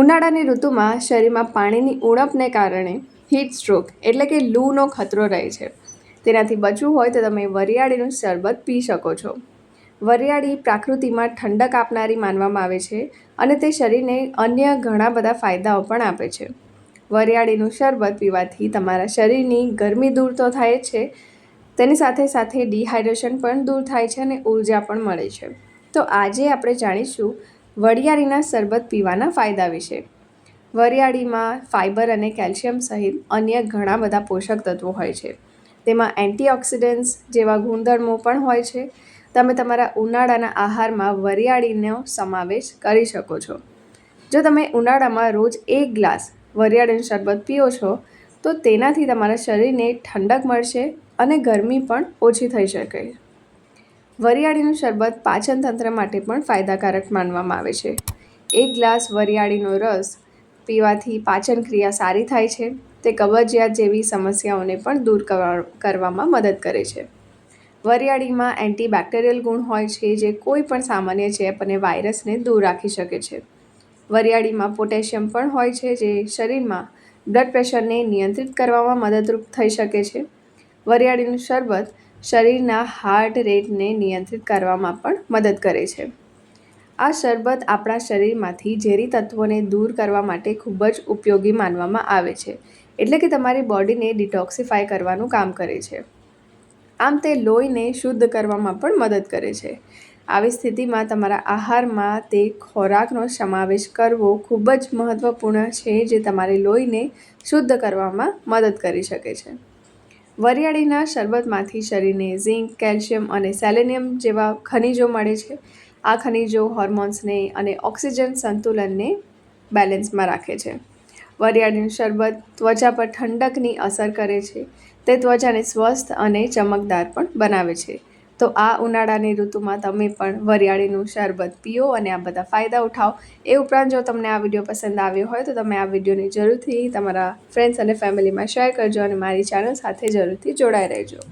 ઉનાળાની ઋતુમાં શરીરમાં પાણીની ઉણપને કારણે હીટ સ્ટ્રોક એટલે કે લૂનો ખતરો રહે છે. તેનાથી બચવું હોય તો તમે વરિયાળીનું શરબત પી શકો છો. વરિયાળી પ્રાકૃતિમાં ઠંડક આપનારી માનવામાં આવે છે અને તે શરીરને અન્ય ઘણા બધા ફાયદાઓ પણ આપે છે. વરિયાળીનું શરબત પીવાથી તમારા શરીરની ગરમી દૂર તો થાય જ છે, તેની સાથે સાથે ડિહાઇડ્રેશન પણ દૂર થાય છે અને ઊર્જા પણ મળે છે. તો આજે આપણે જાણીશું વરિયાળીના શરબત પીવાના ફાયદા વિશે. વરિયાળીમાં ફાઇબર અને કેલ્શિયમ સહિત અન્ય ઘણા બધા પોષક તત્વો હોય છે. તેમાં એન્ટીઓક્સિડન્ટ્સ જેવા ગુણધર્મો પણ હોય છે. તમે તમારા ઉનાળાના આહારમાં વરિયાળીનો સમાવેશ કરી શકો છો. જો તમે ઉનાળામાં રોજ એક ગ્લાસ વરિયાળીનું શરબત પીઓ છો, તો તેનાથી તમારા શરીરને ઠંડક મળશે અને ગરમી પણ ઓછી થઈ શકે. વરિયાળીનું શરબત પાચન તંત્ર માટે પણ ફાયદાકારક માનવામાં આવે છે. એક ગ્લાસ વરિયાળીનો રસ પીવાથી પાચન ક્રિયા સારી થાય છે. તે કબજિયાત જેવી સમસ્યાઓને પણ દૂર કરવામાં મદદ કરે છે. વરિયાળીમાં એન્ટીબેક્ટેરિયલ ગુણ હોય છે જે કોઈ પણ સામાન્ય ચેપ અને વાયરસને દૂર રાખી શકે છે. વરિયાળીમાં પોટેશિયમ પણ હોય છે જે શરીરમાં બ્લડ પ્રેશરને નિયંત્રિત કરવામાં મદદરૂપ થઈ શકે છે. વરિયાળીનું શરબત શરીરના હાર્ટ રેટને નિયંત્રિત કરવામાં પણ મદદ કરે છે. આ શરબત આપણા શરીરમાંથી ઝેરી તત્વોને દૂર કરવા માટે ખૂબ જ ઉપયોગી માનવામાં આવે છે, એટલે કે તમારી બોડીને ડિટોક્સિફાય કરવાનું કામ કરે છે. આમ તે લોહીને શુદ્ધ કરવામાં પણ મદદ કરે છે. આવી સ્થિતિમાં તમારા આહારમાં તે ખોરાકનો સમાવેશ કરવો ખૂબ જ મહત્ત્વપૂર્ણ છે, જે તમારી લોહીને શુદ્ધ કરવામાં મદદ કરી શકે છે. વરિયાળીના શરબતમાંથી શરીરને ઝીંક, કેલ્શિયમ અને સેલેનિયમ જેવા ખનિજો મળે છે. આ ખનિજો હોર્મોન્સને અને ઓક્સિજન સંતુલનને બેલેન્સમાં રાખે છે. વરિયાળીનું શરબત ત્વચા પર ઠંડકની અસર કરે છે. તે ત્વચાને સ્વસ્થ અને ચમકદાર પણ બનાવે છે. તો આ ઉનાળાની ઋતુમાં તમે પણ વરિયાળીનું શરબત પીઓ અને આ બધા ફાયદા ઉઠાવો. એ ઉપરાંત જો તમને આ વીડિયો પસંદ આવ્યો હોય તો તમે આ વિડીયોને જરૂરથી તમારા ફ્રેન્ડ્સ અને ફેમિલીમાં શેર કરજો અને મારી ચેનલ સાથે જરૂરથી જોડાઈ રહેજો.